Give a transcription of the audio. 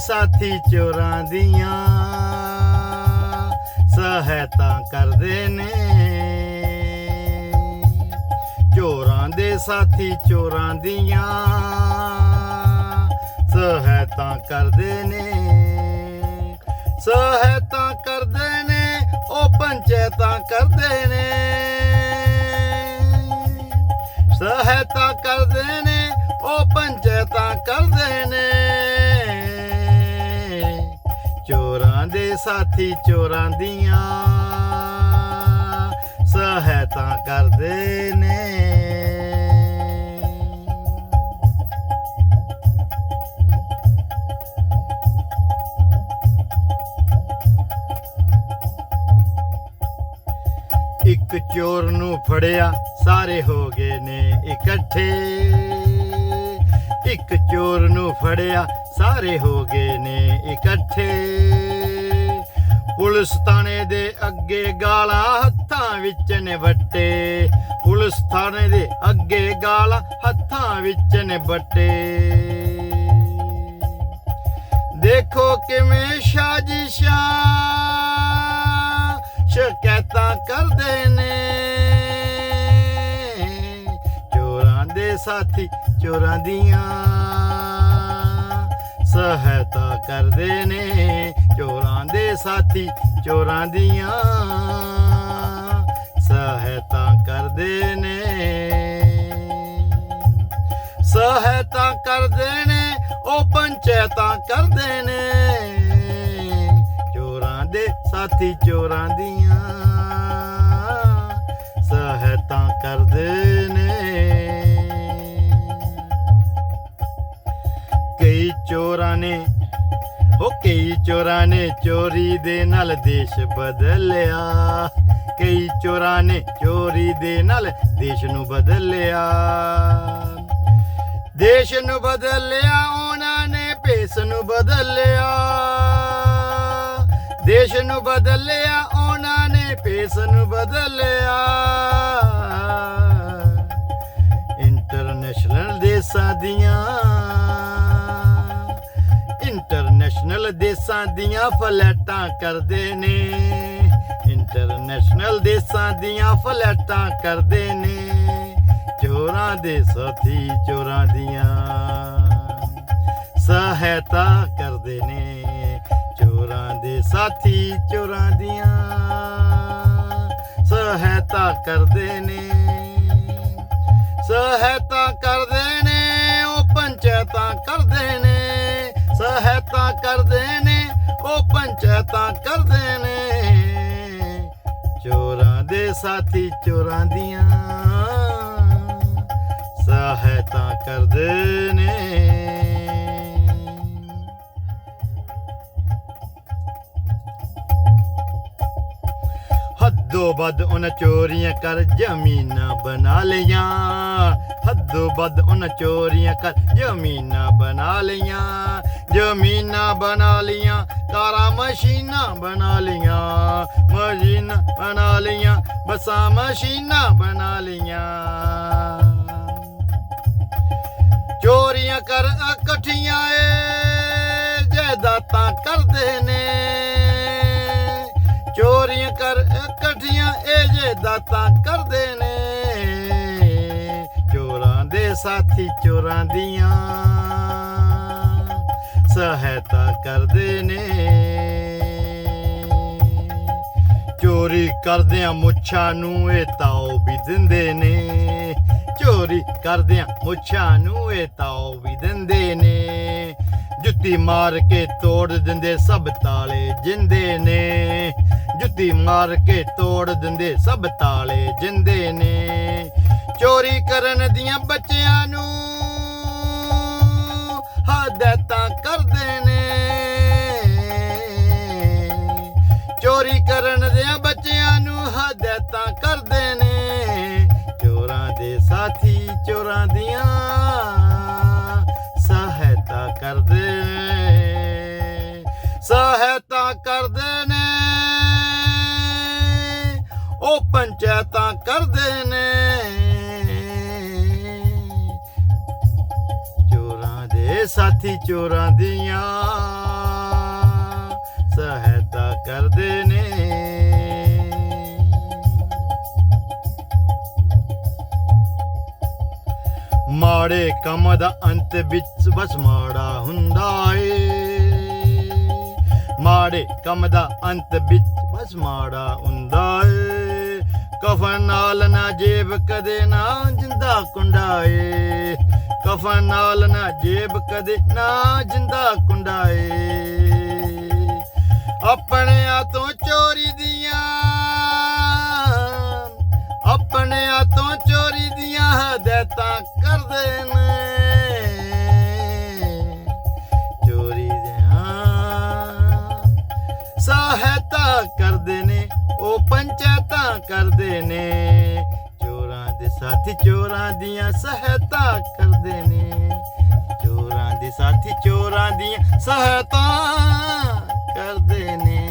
ਸਾਥੀ ਚੋਰਾਂ ਦੀਆਂ ਸਹਾਇਤਾ ਕਰਦੇ ਨੇ। ਚੋਰਾਂ ਦੇ ਸਾਥੀ ਚੋਰਾਂ ਦੀਆਂ ਸਹਾਇਤਾ ਕਰਦੇ ਨੇ। ਸਹਾਇਤਾ ਕਰਦੇ ਨੇ, ਉਹ ਪੰਚਾਇਤਾਂ ਕਰਦੇ ਨੇ। ਸਹਾਇਤਾ ਕਰਦੇ ਨੇ, ਉਹ ਪੰਚਾਇਤਾਂ ਕਰਦੇ ਨੇ ਸਾਥੀ ਚੋਰਾਂ ਦੀਆਂ ਸਹਾਇਤਾ ਕਰਦੇ ਨੇ। ਇੱਕ ਚੋਰ ਨੂੰ ਫੜਿਆ, ਸਾਰੇ ਹੋ ਗਏ ਨੇ ਇਕੱਠੇ। ਇੱਕ ਚੋਰ ਨੂੰ ਫੜਿਆ, ਸਾਰੇ ਹੋ ਗਏ ਨੇ ਇਕੱਠੇ। ਪੁਲਿਸ ਥਾਣੇ ਦੇ ਅੱਗੇ ਗਾਲਾਂ ਹੱਥਾਂ ਵਿੱਚ ਨੇ ਵੱਟੇ ਪੁਲਿਸ ਥਾਣੇ ਦੇ ਅੱਗੇ ਗਾਲਾਂ ਹੱਥਾਂ ਵਿੱਚ ਨੇ ਵੱਟੇ ਦੇਖੋ ਕਿਵੇਂ ਸਾਜ਼ਿਸ਼ਾਂ ਸ਼ਿਕਾਇਤਾਂ ਕਰਦੇ ਨੇ। ਚੋਰਾਂ ਦੇ ਸਾਥੀ, ਚੋਰਾਂ ਦੀਆਂ। ਸਹਾਇਤਾ ਕਰਦੇ ਨੇ ਚੋਰਾਂ ਦੇ ਸਾਥੀ, ਚੋਰਾਂ ਦੀਆਂ ਸਹਾਇਤਾ ਕਰਦੇ ਨੇ। ਸਹਾਇਤਾ ਕਰਦੇ ਨੇ, ਉਹ ਪੰਚਾਇਤਾਂ ਕਰਦੇ ਨੇ। ਚੋਰਾਂ ਦੇ ਸਾਥੀ, ਚੋਰਾਂ ਦੀਆਂ ਸਹਾਇਤਾ ਕਰਦੇ ਚੋਰਾਂ ਨੇ ਉਹ ਕਈ ਚੋਰਾਂ ਨੇ ਚੋਰੀ ਦੇ ਨਾਲ ਦੇਸ਼ ਬਦਲਿਆ। ਕਈ ਚੋਰਾਂ ਨੇ ਚੋਰੀ ਦੇ ਨਾਲ ਦੇਸ਼ ਨੂੰ ਬਦਲਿਆ। ਦੇਸ਼ ਨੂੰ ਬਦਲਿਆ, ਉਹਨਾਂ ਨੇ ਭੇਸ ਨੂੰ ਬਦਲਿਆ। ਦੇਸ਼ ਨੂੰ ਬਦਲਿਆ, ਉਹਨਾਂ ਨੇ ਭੇਸ ਨੂੰ ਬਦਲਿਆ। ਇੰਟਰਨੈਸ਼ਨਲ ਦੇਸਾਂ ਦੀਆਂ ਇੰਟਰਨੈਸ਼ਨਲ ਦੇਸਾਂ ਦੀਆਂ ਫਲੈਟਾਂ ਕਰਦੇ ਨੇ। ਇੰਟਰਨੈਸ਼ਨਲ ਦੇਸਾਂ ਦੀਆਂ ਫਲੈਟਾਂ ਕਰਦੇ ਨੇ। ਚੋਰਾਂ ਦੇ ਸਾਥੀ ਚੋਰਾਂ ਦੀਆਂ ਸਹਾਇਤਾ ਕਰਦੇ ਨੇ। ਚੋਰਾਂ ਦੇ ਸਾਥੀ ਚੋਰਾਂ ਦੀਆਂ ਸਹਾਇਤਾ ਕਰਦੇ ਨੇ। ਸਹਾਇਤਾ ਕਰਦੇ ਪੰਚਾਇਤਾਂ ਕਰਦੇ ਨੇ। ਚੋਰਾਂ ਦੇ ਸਾਥੀ ਚੋਰਾਂ ਦੀਆਂ ਸਹਾਇਤਾ ਕਰਦੇ ਨੇ। ਹੱਦੋਂ ਵੱਧ ਉਹਨਾਂ ਚੋਰੀਆਂ ਕਰ ਜ਼ਮੀਨਾਂ ਬਣਾ ਲਈਆਂ। ਹੱਦੋਂ ਵੱਧ ਉਹਨਾਂ ਚੋਰੀਆਂ ਕਰ ਜ਼ਮੀਨਾਂ ਬਣਾ ਲਈਆਂ। ਜ਼ਮੀਨਾਂ ਬਣਾ ਲਈਆਂ ਕਾਰਾਂ ਮਸ਼ੀਨਾਂ ਬਣਾ ਲਈਆਂ। ਮਸ਼ੀਨਾਂ ਬਣਾ ਲਈਆਂ, ਬਸਾਂ ਮਸ਼ੀਨਾਂ ਬਣਾ ਲਈਆਂ। ਚੋਰੀਆਂ ਕਰ ਇਕੱਠੀਆਂ ਏ, ਜਾਇਦਾਦਾਂ ਕਰਦੇ ਨੇ। ਚੋਰੀਆਂ ਕਰ ਇਕੱਠੀਆਂ ਕਰਦੇ ਨੇ। ਚੋਰਾਂ ਦੇ ਸਾਥੀ ਚੋਰਾਂ ਦੀਆਂ ਸਹਾਇਤਾ ਕਰਦੇ ਨੇ। ਚੋਰੀ ਕਰਦਿਆਂ ਮੁੱਛਾਂ ਨੂੰ ਇਹ ਤਾਓ ਵੀ ਦਿੰਦੇ ਨੇ। ਚੋਰੀ ਕਰਦਿਆਂ ਮੁੱਛਾਂ ਨੂੰ ਇਹ ਤਾਓ ਵੀ ਦਿੰਦੇ ਨੇ। ਜੁੱਤੀ ਮਾਰ ਕੇ ਤੋੜ ਦਿੰਦੇ ਸਭ ਤਾਲੇ ਜਿੰਦੇ ਨੇ। ਜੁੱਤੀ ਮਾਰ ਕੇ ਤੋੜ ਦਿੰਦੇ, ਸਭ ਤਾਲੇ ਜਿੰਦੇ ਨੇ। ਚੋਰੀ ਕਰਨ ਦੀਆਂ ਬੱਚਿਆਂ ਨੂੰ ਹਦਾਇਤਾਂ ਕਰਦੇ ਨੇ। ਚੋਰੀ ਕਰਨ ਦਿਆਂ ਬੱਚਿਆਂ ਨੂੰ ਹਦਾਇਤਾਂ ਕਰਦੇ ਨੇ। ਚੋਰਾਂ ਦੇ ਸਾਥੀ ਚੋਰਾਂ ਦੀਆਂ ਸਹਾਇਤਾ ਕਰਦੇ ਨੇ। ਸਹਾਇਤਾ ਕਰਦੇ ਉਹ ਪੰਚਾਇਤਾਂ ਕਰਦੇ ਨੇ। ਚੋਰਾਂ ਦੇ ਸਾਥੀ ਚੋਰਾਂ ਦੀਆਂ ਸਹਾਇਤਾ ਕਰਦੇ ਨੇ। ਮਾੜੇ ਕੰਮ ਦਾ ਅੰਤ ਵਿੱਚ ਬਸ ਮਾੜਾ ਹੁੰਦਾ ਏ। ਮਾੜੇ ਕੰਮ ਦਾ ਅੰਤ ਵਿੱਚ ਬਸ ਮਾੜਾ ਹੁੰਦਾ ਏ। ਕਫਨ ਨਾਲ ਨਾ ਜੇਬ ਕਦੇ ਨਾ ਜਿੰਦਾ ਕੁੰਡਾਏ। ਕਫਨ ਨਾਲ ਨਾ ਜੇਬ ਕਦੇ ਨਾ ਜਿੰਦਾ ਕੁੰਡਾਏ। ਏ ਆਪਣਿਆਂ ਤੋਂ ਚੋਰੀ ਦੀਆਂ ਆਪਣਿਆਂ ਤੋਂ ਚੋਰੀ ਦੀਆਂ ਹਦਾਇਤਾਂ ਕਰਦੇ ਨੇ ਕਰਦੇ ਨੇ। ਚੋਰਾਂ ਦੇ ਸਾਥੀ ਚੋਰਾਂ ਦੀਆਂ ਸਹਾਇਤਾ ਕਰਦੇ ਨੇ। ਚੋਰਾਂ ਦੇ ਸਾਥੀ ਚੋਰਾਂ ਦੀਆਂ ਸਹਾਇਤਾ ਕਰਦੇ ਨੇ।